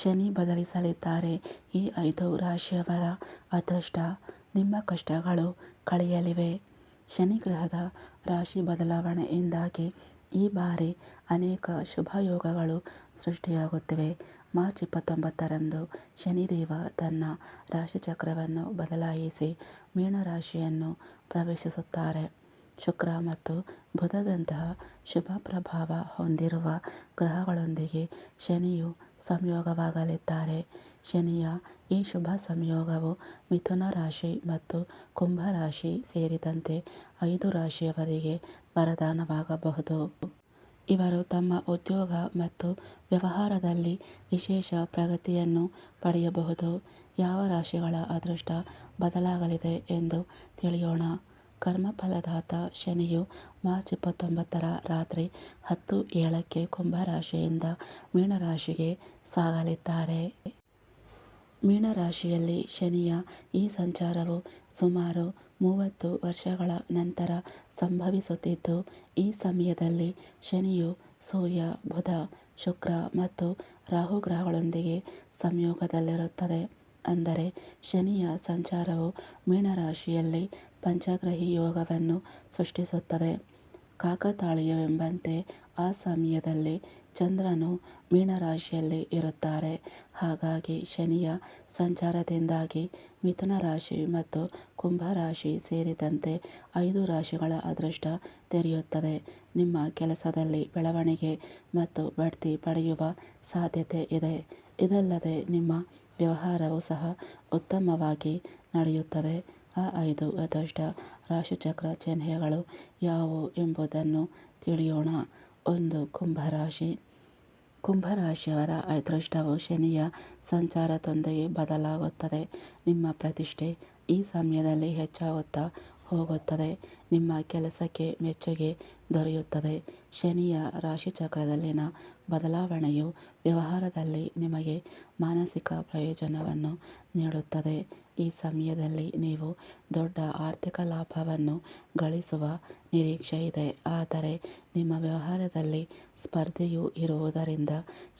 ಶನಿ ಬದಲಿಸಲಿದ್ದಾರೆ. ಈ ಐದು ರಾಶಿಯವರ ಅದೃಷ್ಟ ನಿಮ್ಮ ಕಷ್ಟಗಳು ಕಳೆಯಲಿವೆ. ಶನಿ ಗ್ರಹದ ರಾಶಿ ಬದಲಾವಣೆಯಿಂದಾಗಿ ಈ ಬಾರಿ ಅನೇಕ ಶುಭಯೋಗಗಳು ಸೃಷ್ಟಿಯಾಗುತ್ತಿವೆ. ಮಾರ್ಚ್ ಇಪ್ಪತ್ತೊಂಬತ್ತರಂದು ಶನಿದೇವ ತನ್ನ ರಾಶಿಚಕ್ರವನ್ನು ಬದಲಾಯಿಸಿ ಮೀನರಾಶಿಯನ್ನು ಪ್ರವೇಶಿಸುತ್ತಾರೆ. ಶುಕ್ರ ಮತ್ತು ಬುಧದಂತಹ ಶುಭ ಪ್ರಭಾವ ಹೊಂದಿರುವ ಗ್ರಹಗಳೊಂದಿಗೆ ಶನಿಯು ಸಂಯೋಗವಾಗಲಿದ್ದಾರೆ. ಶನಿಯ ಈ ಶುಭ ಸಂಯೋಗವು ಮಿಥುನ ರಾಶಿ ಮತ್ತು ಕುಂಭ ರಾಶಿ ಸೇರಿದಂತೆ ಐದು ರಾಶಿಯವರಿಗೆ ವರದಾನವಾಗಬಹುದು. ಇವರು ತಮ್ಮ ಉದ್ಯೋಗ ಮತ್ತು ವ್ಯವಹಾರದಲ್ಲಿ ವಿಶೇಷ ಪ್ರಗತಿಯನ್ನು ಪಡೆಯಬಹುದು. ಯಾವ ರಾಶಿಗಳ ಅದೃಷ್ಟ ಬದಲಾಗಲಿದೆ ಎಂದು ತಿಳಿಯೋಣ. ಕರ್ಮಫಲದಾತ ಶನಿಯು ಮಾರ್ಚ್ ಇಪ್ಪತ್ತೊಂಬತ್ತರ ರಾತ್ರಿ ಹತ್ತು ಏಳಕ್ಕೆ ಕುಂಭರಾಶಿಯಿಂದ ಮೀನರಾಶಿಗೆ ಸಾಗಲಿದ್ದಾರೆ. ಮೀನರಾಶಿಯಲ್ಲಿ ಶನಿಯ ಈ ಸಂಚಾರವು ಸುಮಾರು ಮೂವತ್ತು ವರ್ಷಗಳ ನಂತರ ಸಂಭವಿಸುತ್ತಿದ್ದು, ಈ ಸಮಯದಲ್ಲಿ ಶನಿಯು ಸೂರ್ಯ, ಬುಧ, ಶುಕ್ರ ಮತ್ತು ರಾಹು ಗ್ರಹಗಳೊಂದಿಗೆ ಸಂಯೋಗದಲ್ಲಿರುತ್ತದೆ. ಅಂದರೆ ಶನಿಯ ಸಂಚಾರವು ಮೀನರಾಶಿಯಲ್ಲಿ ಪಂಚಗ್ರಹಿ ಯೋಗವನ್ನು ಸೃಷ್ಟಿಸುತ್ತದೆ. ಕಾಕತಾಳೀಯವೆಂಬಂತೆ ಆ ಸಮಯದಲ್ಲಿ ಚಂದ್ರನು ಮೀನರಾಶಿಯಲ್ಲಿ ಇರುತ್ತಾರೆ. ಹಾಗಾಗಿ ಶನಿಯ ಸಂಚಾರದಿಂದಾಗಿ ಮಿಥುನ ರಾಶಿ ಮತ್ತು ಕುಂಭ ರಾಶಿ ಸೇರಿದಂತೆ ಐದು ರಾಶಿಗಳ ಅದೃಷ್ಟ ತೆರೆಯುತ್ತದೆ. ನಿಮ್ಮ ಕೆಲಸದಲ್ಲಿ ಬೆಳವಣಿಗೆ ಮತ್ತು ಬಡ್ತಿ ಪಡೆಯುವ ಸಾಧ್ಯತೆ ಇದೆ. ಇದಲ್ಲದೆ ನಿಮ್ಮ ವ್ಯವಹಾರವು ಸಹ ಉತ್ತಮವಾಗಿ ನಡೆಯುತ್ತದೆ. ಆ ಐದು ಅದೃಷ್ಟ ರಾಶಿಚಕ್ರ ಚಿಹ್ನೆಗಳು ಯಾವುವು ಎಂಬುದನ್ನು ತಿಳಿಯೋಣ. ಒಂದು, ಕುಂಭರಾಶಿ. ಕುಂಭರಾಶಿಯವರ ಅದೃಷ್ಟವು ಶನಿಯ ಸಂಚಾರದೊಂದಿಗೆ ಬದಲಾಗುತ್ತದೆ. ನಿಮ್ಮ ಪ್ರತಿಷ್ಠೆ ಈ ಸಮಯದಲ್ಲಿ ಹೆಚ್ಚಾಗುತ್ತಾ ಹೋಗುತ್ತದೆ. ನಿಮ್ಮ ಕೆಲಸಕ್ಕೆ ಮೆಚ್ಚುಗೆ ದೊರೆಯುತ್ತದೆ. ಶನಿಯ ರಾಶಿಚಕ್ರದಲ್ಲಿನ ಬದಲಾವಣೆಯು ವ್ಯವಹಾರದಲ್ಲಿ ನಿಮಗೆ ಮಾನಸಿಕ ಪ್ರಯೋಜನವನ್ನು ನೀಡುತ್ತದೆ. ಈ ಸಮಯದಲ್ಲಿ ನೀವು ದೊಡ್ಡ ಆರ್ಥಿಕ ಲಾಭವನ್ನು ಗಳಿಸುವ ನಿರೀಕ್ಷೆ ಇದೆ. ಆದರೆ ನಿಮ್ಮ ವ್ಯವಹಾರದಲ್ಲಿ ಸ್ಪರ್ಧೆಯು ಇರುವುದರಿಂದ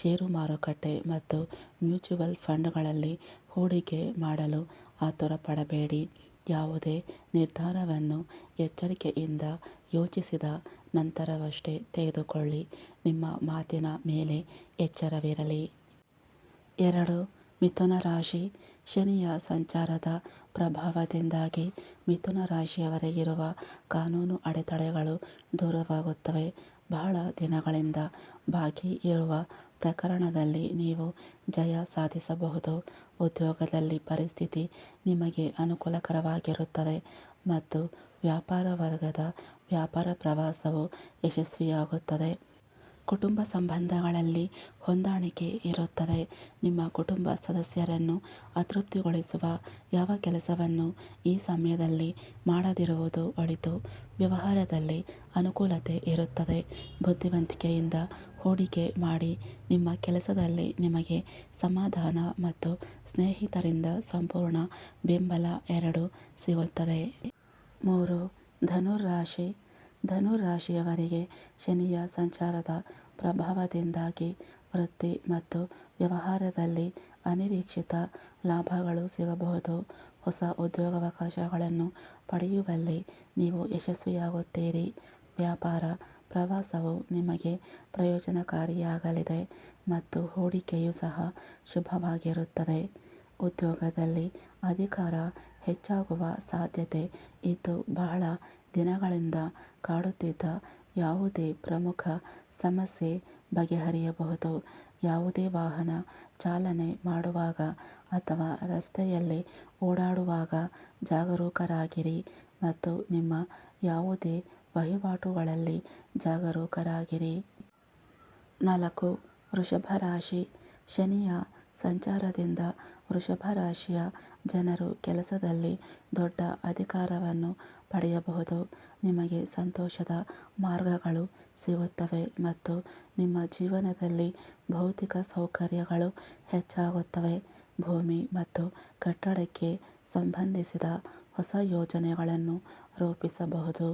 ಷೇರು ಮಾರುಕಟ್ಟೆ ಮತ್ತು ಮ್ಯೂಚುವಲ್ ಫಂಡ್ಗಳಲ್ಲಿ ಹೂಡಿಕೆ ಮಾಡಲು ಆತುರಪಡಬೇಡಿ. ಯಾವುದೇ ನಿರ್ಧಾರವನ್ನು ಎಚ್ಚರಿಕೆಯಿಂದ ಯೋಚಿಸಿದ ನಂತರವಷ್ಟೇ ತೆಗೆದುಕೊಳ್ಳಿ. ನಿಮ್ಮ ಮಾತಿನ ಮೇಲೆ ಎಚ್ಚರವಿರಲಿ. ಎರಡು, ಮಿಥುನ ರಾಶಿ ಶನಿಯ ಸಂಚಾರದ ಪ್ರಭಾವದಿಂದಾಗಿ ಮಿಥುನ ರಾಶಿಯವರೆಗಿರುವ ಕಾನೂನು ಅಡೆತಡೆಗಳು ದೂರವಾಗುತ್ತವೆ. ಬಹಳ ದಿನಗಳಿಂದ ಬಾಕಿ ಇರುವ ಪ್ರಕರಣದಲ್ಲಿ ನೀವು ಜಯ ಸಾಧಿಸಬಹುದು. ಉದ್ಯೋಗದಲ್ಲಿ ಪರಿಸ್ಥಿತಿ ನಿಮಗೆ ಅನುಕೂಲಕರವಾಗಿರುತ್ತದೆ ಮತ್ತು ವ್ಯಾಪಾರ ವರ್ಗದ ವ್ಯಾಪಾರ ಪ್ರವಾಸವು ಯಶಸ್ವಿಯಾಗುತ್ತದೆ. ಕುಟುಂಬ ಸಂಬಂಧಗಳಲ್ಲಿ ಹೊಂದಾಣಿಕೆ ಇರುತ್ತದೆ. ನಿಮ್ಮ ಕುಟುಂಬ ಸದಸ್ಯರನ್ನು ಅತೃಪ್ತಿಗೊಳಿಸುವ ಯಾವ ಕೆಲಸವನ್ನು ಈ ಸಮಯದಲ್ಲಿ ಮಾಡದಿರುವುದು ಒಳಿತು. ವ್ಯವಹಾರದಲ್ಲಿ ಅನುಕೂಲತೆ ಇರುತ್ತದೆ. ಬುದ್ಧಿವಂತಿಕೆಯಿಂದ ಹೂಡಿಕೆ ಮಾಡಿ ನಿಮ್ಮ ಕೆಲಸದಲ್ಲಿ ನಿಮಗೆ ಸಮಾಧಾನ ಮತ್ತು ಸ್ನೇಹಿತರಿಂದ ಸಂಪೂರ್ಣ ಬೆಂಬಲ ಎರಡೂ ಸಿಗುತ್ತದೆ. ಮೂರು ಧನುರಾಶಿ ಧನುರಾಶಿಯವರಿಗೆ ಶನಿಯ ಸಂಚಾರದ ಪ್ರಭಾವದಿಂದಾಗಿ ವೃತ್ತಿ ಮತ್ತು ವ್ಯವಹಾರದಲ್ಲಿ ಅನಿರೀಕ್ಷಿತ ಲಾಭಗಳು ಸಿಗಬಹುದು. ಹೊಸ ಉದ್ಯೋಗಾವಕಾಶಗಳನ್ನು ಪಡೆಯುವಲ್ಲಿ ನೀವು ಯಶಸ್ವಿಯಾಗುತ್ತೀರಿ. ವ್ಯಾಪಾರ ಪ್ರವಾಸವು ನಿಮಗೆ ಪ್ರಯೋಜನಕಾರಿಯಾಗಲಿದೆ ಮತ್ತು ಹೂಡಿಕೆಯೂ ಸಹ ಶುಭವಾಗಿರುತ್ತದೆ. ಉದ್ಯೋಗದಲ್ಲಿ ಅಧಿಕಾರ ಹೆಚ್ಚಾಗುವ ಸಾಧ್ಯತೆ ಇದ್ದು ಬಹಳ ದಿನಗಳಿಂದ ಕಾಡುತ್ತಿದ್ದ ಯಾವುದೇ ಪ್ರಮುಖ ಸಮಸ್ಯೆ ಬಗೆಹರಿಯಬಹುದು. ಯಾವುದೇ ವಾಹನ ಚಾಲನೆ ಮಾಡುವಾಗ ಅಥವಾ ರಸ್ತೆಯಲ್ಲಿ ಓಡಾಡುವಾಗ ಜಾಗರೂಕರಾಗಿರಿ ಮತ್ತು ನಿಮ್ಮ ಯಾವುದೇ ವಹಿವಾಟುಗಳಲ್ಲಿ ಜಾಗರೂಕರಾಗಿರಿ. ನಾಲ್ಕು ವೃಷಭ ರಾಶಿ ಶನಿಯ ಸಂಚಾರದಿಂದ ವೃಷಭ ರಾಶಿಯ ಜನರು ಕೆಲಸದಲ್ಲಿ ದೊಡ್ಡ ಅಧಿಕಾರವನ್ನು ಪಡೆಯಬಹುದು. ನಿಮಗೆ ಸಂತೋಷದ ಮಾರ್ಗಗಳು ಸಿಗುತ್ತವೆ ಮತ್ತು ನಿಮ್ಮ ಜೀವನದಲ್ಲಿ ಭೌತಿಕ ಸೌಕರ್ಯಗಳು ಹೆಚ್ಚಾಗುತ್ತವೆ. ಭೂಮಿ ಮತ್ತು ಕಟ್ಟಡಕ್ಕೆ ಸಂಬಂಧಿಸಿದ ಹೊಸ ಯೋಜನೆಗಳನ್ನು ರೂಪಿಸಬಹುದು.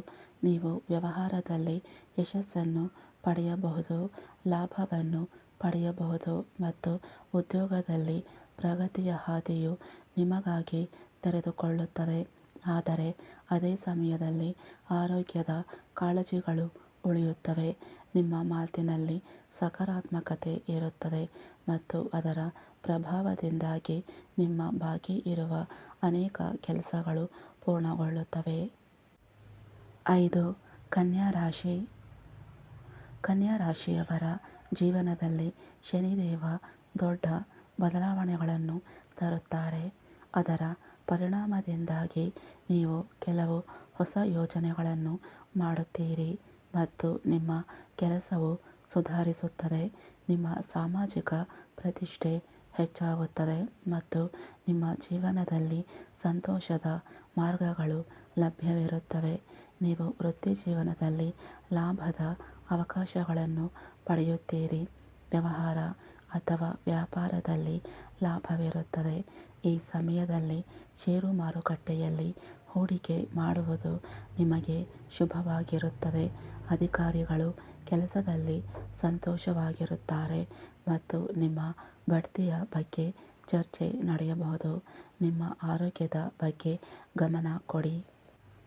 ನೀವು ವ್ಯವಹಾರದಲ್ಲಿ ಯಶಸ್ಸನ್ನು ಪಡೆಯಬಹುದು. ಲಾಭವನ್ನು ಪಡೆಯಬಹುದು ಮತ್ತು ಉದ್ಯೋಗದಲ್ಲಿ ಪ್ರಗತಿಯ ಹಾದಿಯು ನಿಮಗಾಗಿ ತೆರೆದುಕೊಳ್ಳುತ್ತದೆ. ಆದರೆ ಅದೇ ಸಮಯದಲ್ಲಿ ಆರೋಗ್ಯದ ಕಾಳಜಿಗಳು ಉಳಿಯುತ್ತವೆ. ನಿಮ್ಮ ಮಾತಿನಲ್ಲಿ ಸಕಾರಾತ್ಮಕತೆ ಇರುತ್ತದೆ ಮತ್ತು ಅದರ ಪ್ರಭಾವದಿಂದಾಗಿ ನಿಮ್ಮ ಬಾಕಿ ಇರುವ ಅನೇಕ ಕೆಲಸಗಳು ಪೂರ್ಣಗೊಳ್ಳುತ್ತವೆ. ಐದು, ಕನ್ಯಾ ರಾಶಿ. ಕನ್ಯಾ ರಾಶಿಯವರ ಜೀವನದಲ್ಲಿ ಶನಿದೇವ ದೊಡ್ಡ ಬದಲಾವಣೆಗಳನ್ನು ತರುತ್ತಾರೆ. ಅದರ ಪರಿಣಾಮದಿಂದಾಗಿ ನೀವು ಕೆಲವು ಹೊಸ ಯೋಜನೆಗಳನ್ನು ಮಾಡುತ್ತೀರಿ ಮತ್ತು ನಿಮ್ಮ ಕೆಲಸವು ಸುಧಾರಿಸುತ್ತದೆ. ನಿಮ್ಮ ಸಾಮಾಜಿಕ ಪ್ರತಿಷ್ಠೆ ಹೆಚ್ಚಾಗುತ್ತದೆ ಮತ್ತು ನಿಮ್ಮ ಜೀವನದಲ್ಲಿ ಸಂತೋಷದ ಮಾರ್ಗಗಳು ಲಭ್ಯವಿರುತ್ತವೆ. ನೀವು ವೃತ್ತಿ ಜೀವನದಲ್ಲಿ ಲಾಭದ ಅವಕಾಶಗಳನ್ನು ಪಡೆಯುತ್ತೀರಿ. ವ್ಯವಹಾರ ಅಥವಾ ವ್ಯಾಪಾರದಲ್ಲಿ ಲಾಭವಿರುತ್ತದೆ. ಈ ಸಮಯದಲ್ಲಿ ಷೇರು ಮಾರುಕಟ್ಟೆಯಲ್ಲಿ ಹೂಡಿಕೆ ಮಾಡುವುದು ನಿಮಗೆ ಶುಭವಾಗಿರುತ್ತದೆ. ಅಧಿಕಾರಿಗಳು ಕೆಲಸದಲ್ಲಿ ಸಂತೋಷವಾಗಿರುತ್ತಾರೆ ಮತ್ತು ನಿಮ್ಮ ಬಡ್ತಿಯ ಬಗ್ಗೆ ಚರ್ಚೆ ನಡೆಯಬಹುದು. ನಿಮ್ಮ ಆರೋಗ್ಯದ ಬಗ್ಗೆ ಗಮನ ಕೊಡಿ.